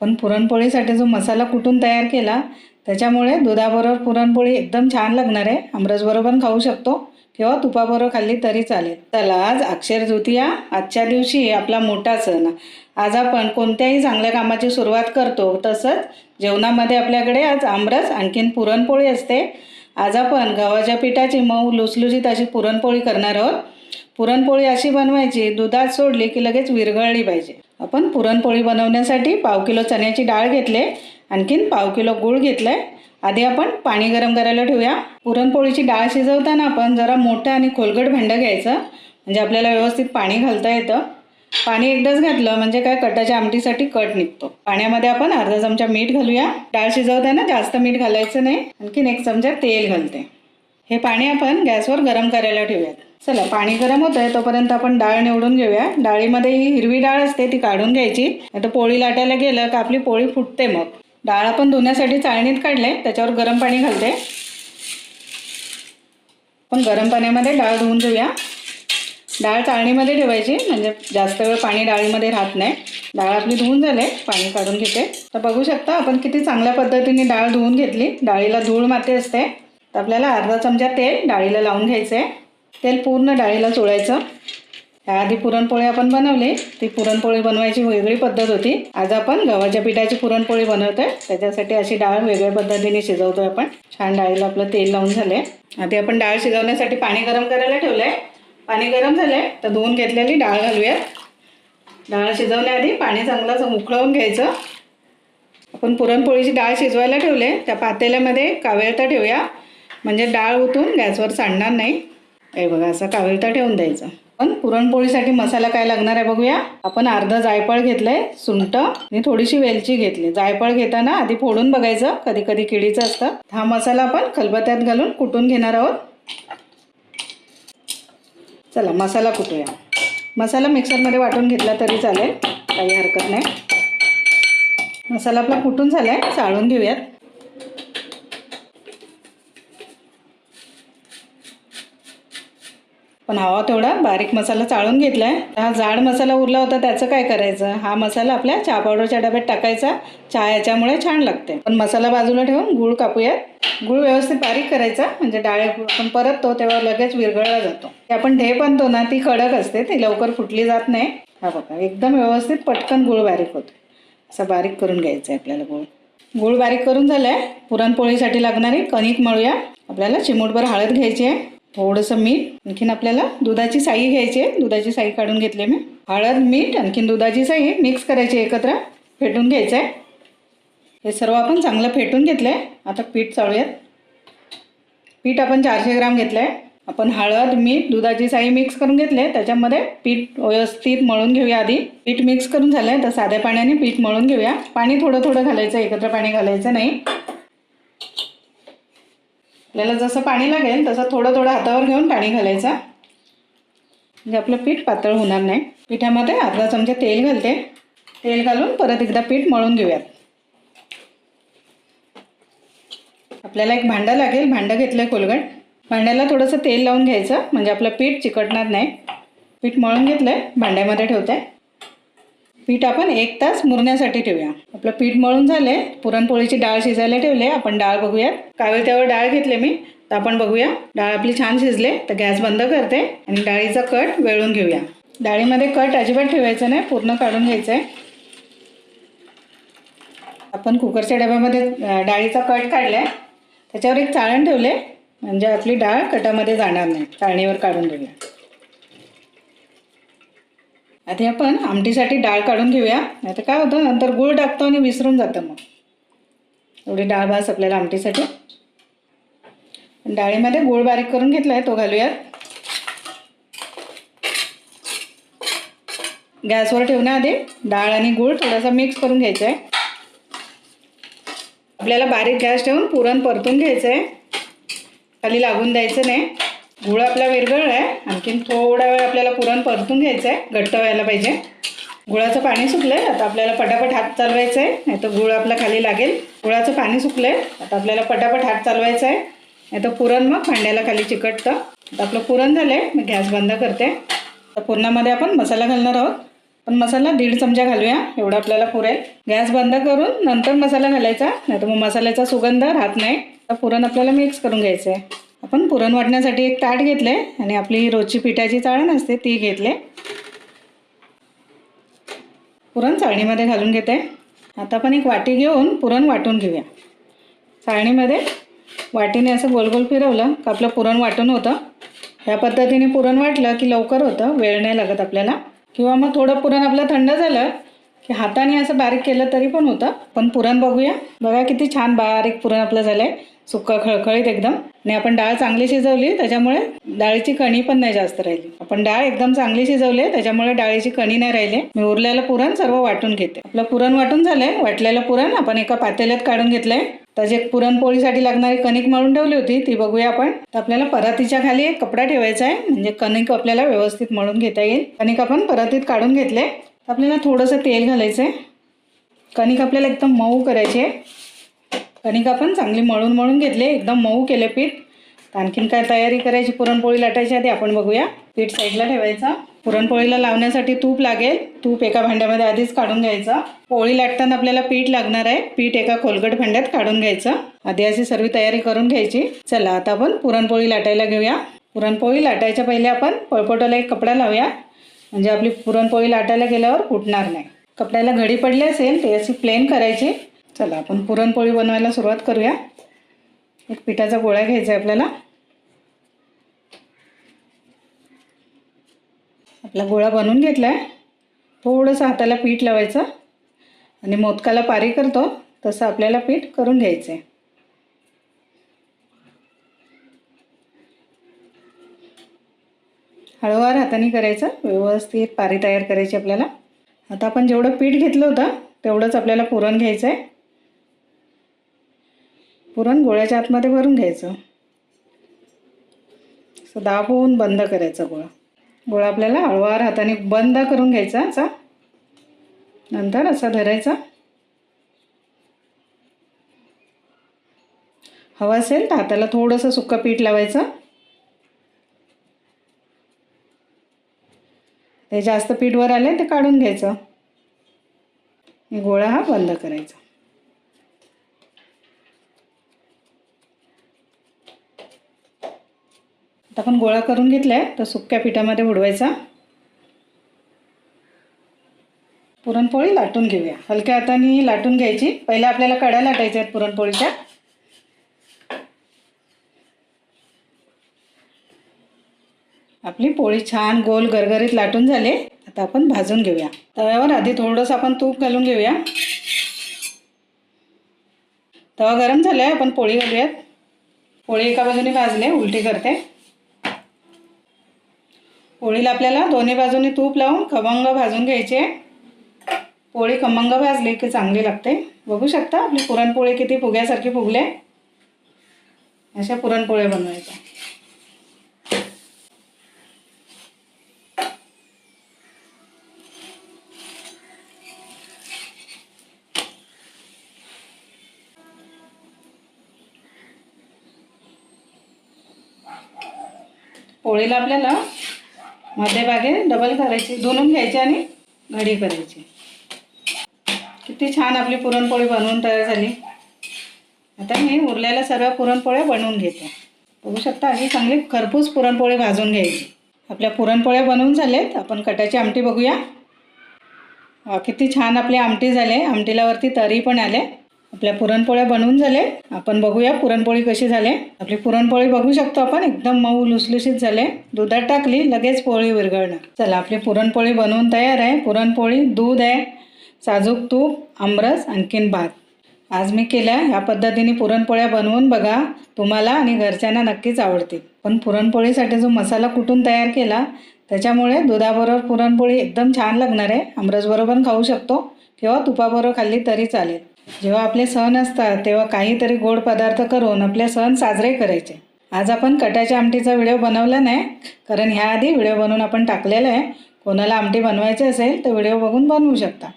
पण पुरणपोळीसाठी जो मसाला कुटून तयार केला त्याच्यामुळे दुधाबरोबर पुरणपोळी एकदम छान लागणार आहे. आमरसबरोबर खाऊ शकतो किंवा तुपाबरोबर खाल्ली तरी चालेल. चला आज अक्षर तृतीया आजच्या दिवशी आपला मोठा सण. आज आपण कोणत्याही चांगल्या कामाची सुरुवात करतो तसंच जेवणामध्ये आपल्याकडे आज आमरस आणखीन पुरणपोळी असते. आज आपण गव्हाच्या पिठाची मऊ लुसलुसीत अशी पुरणपोळी करणार आहोत. पुरणपोळी अशी बनवायची दुधात सोडली की लगेच विरघळली पाहिजे. आपण पुरणपोळी बनवण्यासाठी पाव किलो चण्याची डाळ घेतले आणखीन पाव किलो गूळ आहे आधी आपण पाणी गरम करायला ठेवूया. पुरणपोळीची डाळ शिजवताना आपण जरा मोठं आणि खोलगट भांडं घ्यायचं म्हणजे आपल्याला व्यवस्थित पाणी घालता येतं. पाणी एकदाच घातलं म्हणजे काय कटाच्या आमटीसाठी कट निघतो. पाण्यामध्ये आपण अर्धा चमचा मीठ घालूया. डाळ शिजवताना जास्त मीठ घालायचं नाही आणखीन एक चमचा तेल घालते. हे पाणी आपण गॅसवर गरम करायला ठेवूयात. चला पाणी गरम होत आहे तोपर्यंत आपण डाळ निवडून घेऊया. डाळीमध्ये ही हिरवी डाळ असते ती काढून घ्यायची. आता पोळी लाटायला गेलं का आपली पोळी फुटते मग. डाळ आपण धुण्यासाठी चाळणीत काढले त्याच्यावर गरम पाणी घालते. पण गरम पाण्यामध्ये डाळ धुवून घेऊया. डाळ चाळणीमध्ये ठेवायची म्हणजे जास्त वेळ पाणी डाळीमध्ये राहत नाही. डाळ आपली धुवून झाले पाणी काढून घेते. तर बघू शकता आपण किती चांगल्या पद्धतीने डाळ धुवून घेतली. डाळीला धूळ माती असते. तर आपल्याला अर्धा चमचा तेल डाळीला लावून घ्यायचं आहे तेल पूर्ण डाळीला चोळायचं. त्याआधी पुरणपोळी आपण बनवली. ती पुरणपोळी बनवायची वेगळी पद्धत होती. आज आपण गव्हाच्या पिठाची पुरणपोळी बनवतोय. त्याच्यासाठी अशी डाळ वेगळ्या पद्धतीने शिजवतोय आपण. छान डाळीला आपलं तेल लावून झाले आधी आपण डाळ शिजवण्यासाठी पाणी गरम करायला ठेवलंय. पाणी गरम झालंय तर धुवून घेतलेली डाळ घालूयात. डाळ शिजवण्याआधी पाणी चांगलं असं उकळवून घ्यायचं. आपण पुरणपोळीची डाळ शिजवायला ठेवले. त्या पातेल्यामध्ये कावेळता ठेवूया. म्हणजे डाळ उतून गॅसवर सांडणार नाही. हे बघा असं कावेळता ठेवून द्यायचं. पण पुरणपोळीसाठी मसाला काय लागणार आहे बघूया. आपण अर्धा जायफळ घेतलंय सुंट आणि थोडीशी वेलची घेतली. जायफळ घेताना आधी फोडून बघायचं कधी कधी किडीचं असतं. हा मसाला आपण खलबत्यात घालून कुटून घेणार आहोत. चला मसाला कुटूया. मसाला मिक्सरमध्ये वाटून घेतला तरी चालेल काही हरकत नाही. मसाला आपला कुटून झाला आहे चाळून घेऊयात. पण हवा तेवढा बारीक मसाला चाळून घेतला आहे हा जाड मसाला उरला होता त्याचं काय करायचं? हा मसाला आपल्या चहा पावडरच्या डब्यात टाकायचा. चहा याच्यामुळे छान लागते. पण मसाला बाजूला ठेवून गूळ कापूयात. गूळ व्यवस्थित बारीक करायचा म्हणजे डाळे आपण परततो तेव्हा लगेच विरघळला जातो. ते आपण ढे आणतो ना ती कडक असते ती लवकर फुटली जात नाही. हा बघा एकदम व्यवस्थित पटकन गूळ बारीक होतो. असं बारीक करून घ्यायचं आहे आपल्याला गूळ. गूळ बारीक करून झालं आहे पुरणपोळीसाठी लागणारी कणिक मळूया. आपल्याला चिमूटभर हळद घ्यायची आहे. थोडंसं मीठ आणखीन आपल्याला दुधाची साई घ्यायची आहे. दुधाची साई काढून घेतली मी. हळद मीठ आणखीन दुधाची साई मिक्स करायची एकत्र. फेटून घ्यायचं आहे हे सर्व आपण चांगलं फेटून घेतलं आहे आता पीठ चाळूयात. पीठ आपण चारशे ग्राम घेतलं आहे आपण हळद मीठ दुधाची साई मिक्स करून घेतले त्याच्यामध्ये पीठ व्यवस्थित मळून घेऊया आधी. पीठ मिक्स करून झालं आहे तर साध्या पाण्याने पीठ मळून घेऊया. पाणी थोडं थोडं घालायचं एकत्र पाणी घालायचं नाही. आपल्याला जसं पाणी लागेल तसं थोडं थोडं हातावर घेऊन पाणी घालायचं. म्हणजे आपलं पीठ पातळ होणार नाही. पिठामध्ये अर्धा चमचा तेल घालते. तेल घालून परत एकदा पीठ मळून घेऊयात. आपल्याला एक भांडं लागेल भांडं घेतलं आहे कोलगट. भांड्याला थोडंसं तेल लावून घ्यायचं म्हणजे आपलं पीठ चिकटणार नाही. पीठ मळून घेतलं आहे भांड्यामध्ये ठेवते. पीठ आपण एक तास मुरण्यासाठी ठेवूया. आपलं पीठ मळून झालंय पुरणपोळीची डाळ शिजायला ठेवले आपण डाळ बघूयात. कावेळत्यावर डाळ घेतले मी तर आपण बघूया. डाळ आपली छान शिजले तर गॅस बंद करते आणि डाळीचा कट वेळून घेऊया. डाळीमध्ये कट अजिबात ठेवायचं नाही पूर्ण काढून घ्यायचं आहे आपण कुकरच्या डब्यामध्ये डाळीचा कट काढला आहे त्याच्यावर एक चाळण ठेवले म्हणजे आपली डाळ कटामध्ये जाणार नाही. चाळणीवर काढून घेऊया. आधी आपण आमटीसाठी डाळ काढून घेऊया. नाही तर काय होतं नंतर गूळ टाकतो आणि विसरून जातं मग. एवढी डाळ भास आपल्याला आमटीसाठी. डाळीमध्ये गूळ बारीक करून घेतला आहे तो घालूयात. गॅसवर ठेवण्याआधी डाळ आणि गूळ थोडासा मिक्स करून घ्यायचा आहे आपल्याला बारीक गॅस ठेवून पुरण परतून घ्यायचं आहे खाली लागून द्यायचं नाही. गुळ आपला विरघळला आहे. आणखीन थोडा वेळ आपल्याला पुरण परतून घ्यायचं आहे घट्ट व्हायला पाहिजे. गुळाचं पाणी सुकलं आहे आता आपल्याला पटापट हात चालवायचा आहे नाही तर गुळ आपला खाली लागेल. गुळाचं पाणी सुकलं आहे आता आपल्याला पटापट हात चालवायचा आहे नाही तर पुरण मग भांड्याला खाली चिकटतं. आता आपलं पुरण झालं आहे मी गॅस बंद करते. तर पुरणामध्ये आपण मसाला घालणार आहोत. पण मसाला दीड चमचा घालूया. एवढा आपल्याला पुरेल गॅस बंद करून नंतर मसाला घालायचा. नाही तर मग मसाल्याचा सुगंध राहत नाही. तर पुरण आपल्याला मिक्स करून घ्यायचं आहे आपण पुरण वाटण्यासाठी एक ताट घेतले आणि आपली रोजची पिठाची चाळण असते ती घेतले पुरण चाळणीमध्ये घालून घेते. आता आपण एक वाटी घेऊन पुरण वाटून घेऊया. चाळणीमध्ये वाटीने असं गोल गोल फिरवलं का आपलं पुरण वाटून होतं. ह्या पद्धतीने पुरण वाटलं की लवकर होतं वेळ नाही लागत आपल्याला. किंवा मग थोडं पुरण आपलं थंड झालं की हाताने असं बारीक केलं तरी पण होतं. पण पुरण बघूया. बघा किती छान बारीक पुरण आपलं झालं आहे सुक्का खळखळीत एकदम. आणि आपण डाळ चांगली शिजवली त्याच्यामुळे डाळीची कणी पण नाही जास्त राहिली. आपण डाळ एकदम चांगली शिजवली त्याच्यामुळे डाळीची कणी नाही राहिली. मी उरलेलं पुरण सर्व वाटून घेते. आपलं पुरण वाटून झालंय. वाटलेलं पुरण आपण एका पातेल्यात काढून घेतलंय. त्याची पुरणपोळीसाठी लागणारी कणिक मळून ठेवली होती. ती बघूया आपण. तर आपल्याला परातीच्या खाली एक कपडा ठेवायचा आहे. म्हणजे कणिक आपल्याला व्यवस्थित मळून घेता येईल. कणिक आपण परातीत काढून घेतले. आपल्याला थोडंसं तेल घालायचं आहे. कणिक आपल्याला एकदम मऊ करायची आहे. कणिक आपण चांगली मळून मळून घेतले एकदम मऊ केले पीठ. आणखीन काय तयारी करायची? पुरणपोळी लाटायची आधी आपण बघूया. पीठ साईडला ठेवायचं. पुरणपोळीला लावण्यासाठी तूप लागेल. तूप एका भांड्यामध्ये आधीच काढून घ्यायचं. पोळी लाटताना आपल्याला पीठ लागणार आहे. पीठ एका खोलगट भांड्यात काढून घ्यायचं. आधी अशी सर्व तयारी करून घ्यायची. चला आता आपण पुरणपोळी लाटायला घेऊया. पुरणपोळी लाटायच्या पहिले आपण पळपटोला एक कपडा लावूया. म्हणजे आपली पुरणपोळी लाटायला गेल्यावर फुटणार नाही. कपड्याला घडी पडली असेल ते अशी प्लेन करायची. चला आपण पुरणपोळी बनवायला सुरुवात करूया. एक पिठाचा गोळा घ्यायचा आहे आपल्याला. आपला गोळा बनवून घेतला आहे थोडंसं हाताला पीठ लावायचं. आणि मोदकाला पारी करतो. तसं आपल्याला पीठ करून घ्यायचं आहे हळूवार हाताने करायचं व्यवस्थित पारी तयार करायची आपल्याला. आता आपण जेवढं पीठ घेतलं होतं तेवढंच आपल्याला पुरण घ्यायचं आहे पुरण गोळ्याच्या आतमध्ये भरून घ्यायचं. असं दाबून बंद करायचा गोळा. गोळा आपल्याला हळूवार हाताने बंद करून घ्यायचा असा. नंतर असा धरायचा. हवा असेल तर हाताला थोडंसं सुक्कं पीठ लावायचं. ते जास्त पीठवर आले ते काढून घ्यायचं. गोळा हा बंद करायचा. आता आपण गोळा करून घेतलाय तर सुक्या पिठामध्ये बुडवायचा. पुरणपोळी लाटून घेऊया. हलक्या हाताने लाटून घ्यायची. पहिले आपल्याला कड्या लाटायच्या आहेत पुरणपोळीच्या. आपली पोळी छान गोल गरगरीत लाटून झाले. आता आपण भाजून घेऊया. तव्यावर आधी थोडंसं आपण तूप घालून घेऊया. तवा गरम झालाय आपण पोळी घालूयात. पोळी एका बाजूने भाजले उलटी करते. पोळीला आपल्याला दोन्ही बाजूनी तूप लावून खमंग भाजून घ्यायचे. पोळी खमंग भाजली की चांगली लागते. बघू शकता आपली पुरणपोळी किती फुग्यासारखी फुगले. अशा पुरणपोळ्या बनवायच्या. पोळीला आपल्याला मध्यभागे डबल करायची दोनून घ्यायची आणि घडी करायची. किती छान आपली पुरणपोळी बनवून तयार झाली. आता मी उरलेल्या सर्व पुरणपोळ्या बनवून घेते. बघू शकता अशी चांगली खरपूस पुरणपोळी भाजून घ्यायची. आपल्या पुरणपोळ्या बनवून झालेत. आपण कटाची आमटी बघूया. किती छान आपली आमटी झाले. आमटीला वरती तरी पण आले. आपल्या पुरणपोळ्या बनवून झाले आपण बघूया पुरणपोळी कशी झाले. आपली पुरणपोळी बघू शकतो आपण. एकदम मऊ लुसलुशीत झाले. दुधात टाकली लगेच पोळी विरघळणार. चला आपली पुरणपोळी बनवून तयार आहे. पुरणपोळी दूध आहे साजूक तूप आमरस आणखीन भात. आज मी केल्या ह्या पद्धतीने पुरणपोळ्या बनवून बघा. तुम्हाला आणि घरच्यांना नक्कीच आवडतील. पण पुरणपोळीसाठी जो मसाला कुटून तयार केला त्याच्यामुळे दुधाबरोबर पुरणपोळी एकदम छान लागणार आहे. आमरसबरोबर खाऊ शकतो. किंवा तुपाबरोबर खाल्ली तरी चालेल. जेव्हा आपले सण असतात तेव्हा काहीतरी गोड पदार्थ करून आपले सण साजरे करायचे. आज आपण कटाच्या आमटीचा व्हिडिओ बनवला नाही कारण ह्याआधी व्हिडिओ बनवून आपण टाकलेला आहे. कोणाला आमटी बनवायची असेल तर व्हिडिओ बघून बनवू शकता.